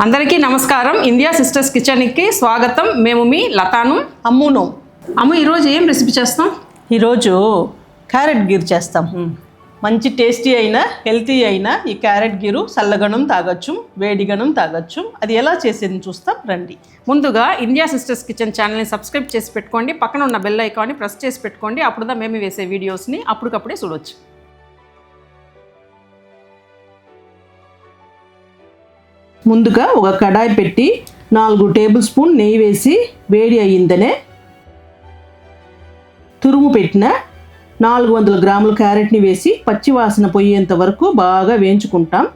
అందరికీ నమస్కారం. India sisters కిచెన్కి స్వాగతం. మేము మీ లతాను. అమ్మును. అమ్ము ఈరోజు ఏం రెసిపీ చేస్తాం? ఈరోజు క్యారెట్ గీర్ చేస్తాం. మంచి టేస్టీ అయిన హెల్తీ అయిన ఈ క్యారెట్ గీరు చల్లగనం తాగొచ్చు వేడిగనం తాగొచ్చు. అది ఎలా చేసేది చూస్తాం? రండి. ముందుగా ఇండియా సిస్టర్స్ కిచెన్ ఛానల్ని సబ్స్క్రైబ్ చేసి పెట్టుకోండి. పక్కన ఉన్న బెల్ ఐకాన్ని ప్రెస్ చేసి పెట్టుకోండి. అప్పుడుదా మేము వేసే వీడియోస్ని అప్పటికప్పుడే చూడొచ్చు. ముందుగా ఒక కడాయి పెట్టి నాలుగు టేబుల్ స్పూన్ నెయ్యి వేసి వేడి అయ్యిందనే తురుము పెట్టిన నాలుగు వందల గ్రాముల క్యారెట్ని వేసి పచ్చివాసన పోయేంత వరకు బాగా వేయించుకుంటాం.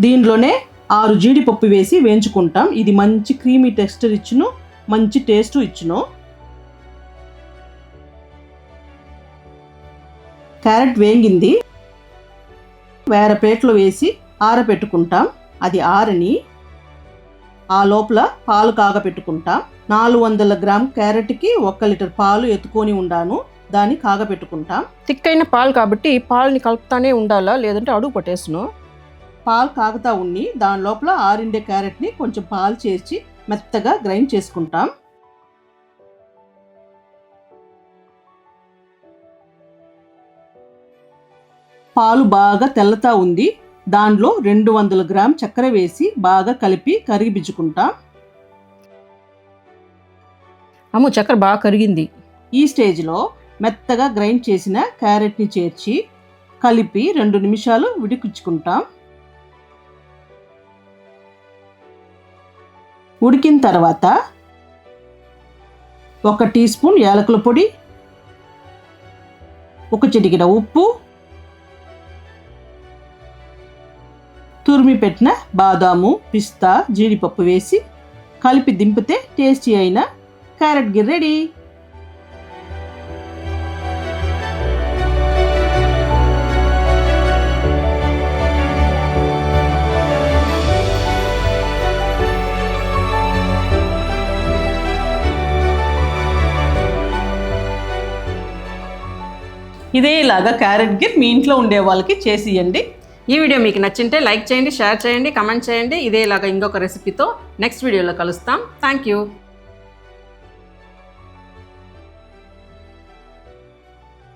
దీనిలోనే ఆరు జీడిపప్పు వేసి వేయించుకుంటాం. ఇది మంచి క్రీమీ టెక్స్చర్ ఇచ్చును మంచి టేస్ట్ ఇచ్చును. క్యారెట్ వేగింది. వేరే ప్లేట్లో వేసి ఆరబెట్టుకుంటాం. అది ఆరని ఆ లోపల పాలు కాగపెట్టుకుంటాం నాలుగు వందల గ్రామ్ క్యారెట్కి ఒక్క లీటర్ పాలు ఎత్తుకొని ఉండాను. దాన్ని కాగపెట్టుకుంటాం తిక్కైన పాలు కాబట్టి పాలని కలుపుతానే ఉండాలా? లేదంటే అడుగు పట్టేసును? పాలు కాగుతా ఉన్ని దాని లోపల ఆరిండే క్యారెట్ని కొంచెం పాలు చేర్చి మెత్తగా గ్రైండ్ చేసుకుంటాం. పాలు బాగా తెల్లతా ఉంది. దానిలో రెండు వందల గ్రామ్ చక్కెర వేసి బాగా కలిపి కరిగిపించుకుంటాం అమ్ము చక్కెర బాగా కరిగింది. ఈ స్టేజ్లో మెత్తగా గ్రైండ్ చేసిన క్యారెట్ని చేర్చి కలిపి రెండు నిమిషాలు ఉడికించుకుంటాం. ఉడికిన తర్వాత ఒక టీ స్పూన్ యాలకుల పొడి ఒక చిటికెన ఉప్పు తురిమి పెట్టిన బాదాము పిస్తా జీడిపప్పు వేసి కలిపి దింపితే టేస్టీ అయిన క్యారెట్ గిర్ రెడీ. ఇదేలాగా క్యారెట్ గిర్ మీ ఇంట్లో ఉండే వాళ్ళకి చేసి ఇవ్వండి ఈ వీడియో మీకు నచ్చింటే లైక్ చేయండి షేర్ చేయండి కమెంట్ చేయండి. ఇదేలాగా ఇంకొక రెసిపీతో నెక్స్ట్ వీడియోలో కలుస్తాం. Thank you